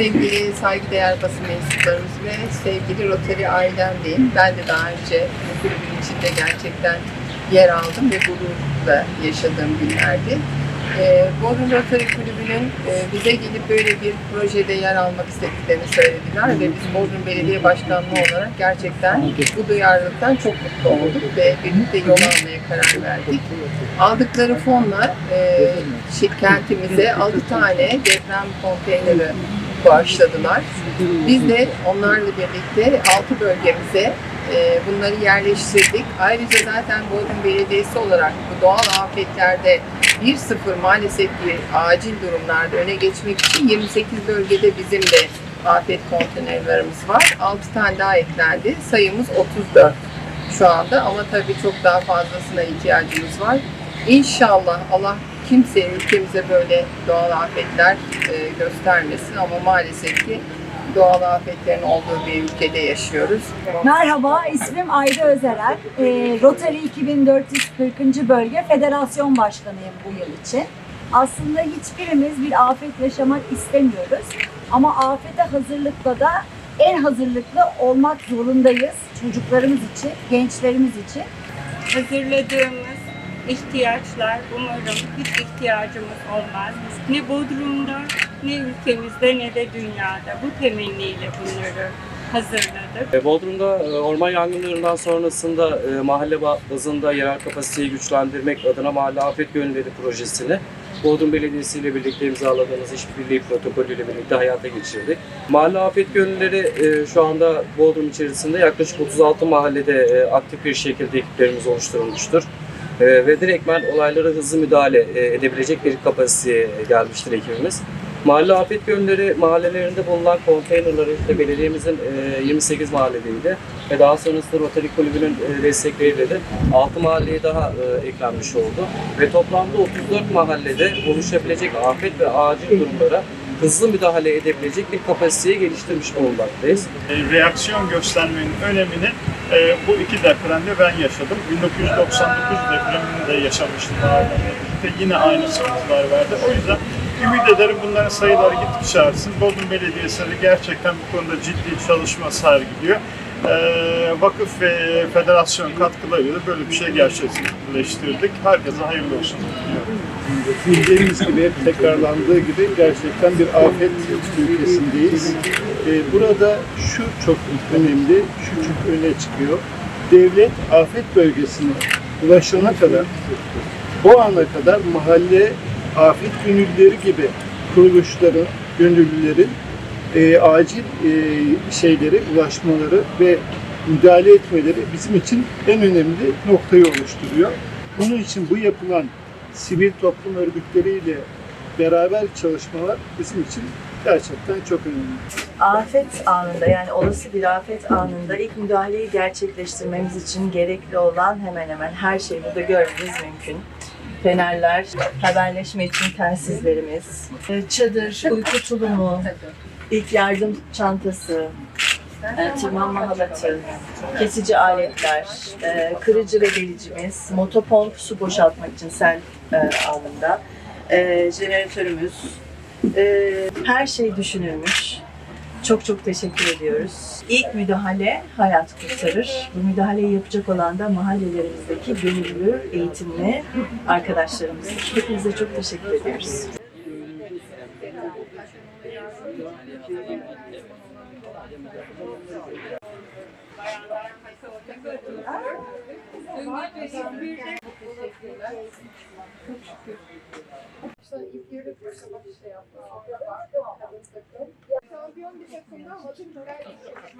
sevgili saygıdeğer basın mensuplarımız ve sevgili Rotary ailem diyeyim. Ben de daha önce bu kulübün içinde gerçekten yer aldım ve gururla yaşadığım günlerdi. Ee, Bodrum Rotary Kulübü'nün e, bize gelip böyle bir projede yer almak istediklerini söylediler ve biz Bodrum Belediye Başkanlığı olarak gerçekten bu duyarlılıktan çok mutlu olduk ve birlikte yol almaya karar verdik. Aldıkları fonla e, kentimize 6 tane deprem konteyneri bağışladılar. Biz de onlarla birlikte 6 bölgemize e, bunları yerleştirdik. Ayrıca zaten Bodrum Belediyesi olarak bu doğal afetlerde 1-0 maalesef ki acil durumlarda öne geçmek için 28 bölgede bizim de afet konteynerlarımız var. 6 tane daha eklendi. Sayımız 34 şu anda ama tabii çok daha fazlasına ihtiyacımız var. İnşallah Allah kimseye ülkemize böyle doğal afetler e, göstermesin ama maalesef ki doğal afetlerin olduğu bir ülkede yaşıyoruz. Merhaba, ismim Ayda Özerer. Ee, Rotary 2440. Bölge Federasyon Başkanıyım bu yıl için. Aslında hiçbirimiz bir afet yaşamak istemiyoruz. Ama afete hazırlıkta da en hazırlıklı olmak zorundayız. Çocuklarımız için, gençlerimiz için. hazırladığımız ihtiyaçlar umarım hiç ihtiyacımız olmaz. Ne Bodrum'da, ne ülkemizde, ne de dünyada. Bu temenniyle bunları hazırladık. E, Bodrum'da e, orman yangınlarından sonrasında e, mahalle ba- bazında yerel kapasiteyi güçlendirmek adına Mahalle Afet Gönülleri projesini Bodrum Belediyesi ile birlikte imzaladığımız işbirliği protokolüyle birlikte hayata geçirdik. Mahalle Afet Gönülleri şu anda Bodrum içerisinde yaklaşık 36 mahallede aktif bir şekilde ekiplerimiz oluşturulmuştur. E, ve direktmen olaylara hızlı müdahale e, edebilecek bir kapasiteye gelmiştir ekibimiz. Mahalle afet gönülleri mahallelerinde bulunan konteynerları işte belediyemizin e, 28 mahalledeydi ve daha sonrasında Rotary Kulübü'nün e, destekleriyle de 6 mahalleye daha e, eklenmiş oldu. Ve toplamda 34 mahallede oluşabilecek afet ve acil durumlara hızlı müdahale edebilecek bir kapasiteyi geliştirmiş bulunmaktayız. E, reaksiyon göstermenin önemini e, bu iki depremde ben yaşadım. 1999 depremini de yaşamıştım ailemle birlikte. Yine aynı sıkıntılar verdi. O yüzden ümit ederim bunların sayıları gittikçe artsın. Bodrum Belediyesi de gerçekten bu konuda ciddi çalışma sergiliyor. E, vakıf ve federasyon katkılarıyla böyle bir şey gerçekleştirdik. Herkese hayırlı olsun diliyorum. Bildiğimiz gibi hep tekrarlandığı gibi gerçekten bir afet ülkesindeyiz. Ee, burada şu çok önemli, şu çok öne çıkıyor. Devlet afet bölgesine ulaşana kadar, o ana kadar mahalle afet gönüllüleri gibi kuruluşların, gönüllülerin e, acil e, şeyleri ulaşmaları ve müdahale etmeleri bizim için en önemli noktayı oluşturuyor. Bunun için bu yapılan sivil toplum örgütleriyle beraber çalışmalar bizim için gerçekten çok önemli. afet anında yani olası bir afet anında ilk müdahaleyi gerçekleştirmemiz için gerekli olan hemen hemen her şeyi burada görmemiz mümkün. Fenerler, haberleşme için telsizlerimiz, çadır, uyku tulumu, ilk yardım çantası, e, tırmanma halatı, kesici aletler, e, kırıcı ve delicimiz, motopomp su boşaltmak için sel e, anında, e, jeneratörümüz, e, her şey düşünülmüş. Çok çok teşekkür ediyoruz. İlk müdahale hayat kurtarır. Bu müdahaleyi yapacak olan da mahallelerimizdeki gönüllü, eğitimli arkadaşlarımız. Hepinize çok teşekkür ediyoruz. Şampiyon bir takımda maçı güzel geçirmişler.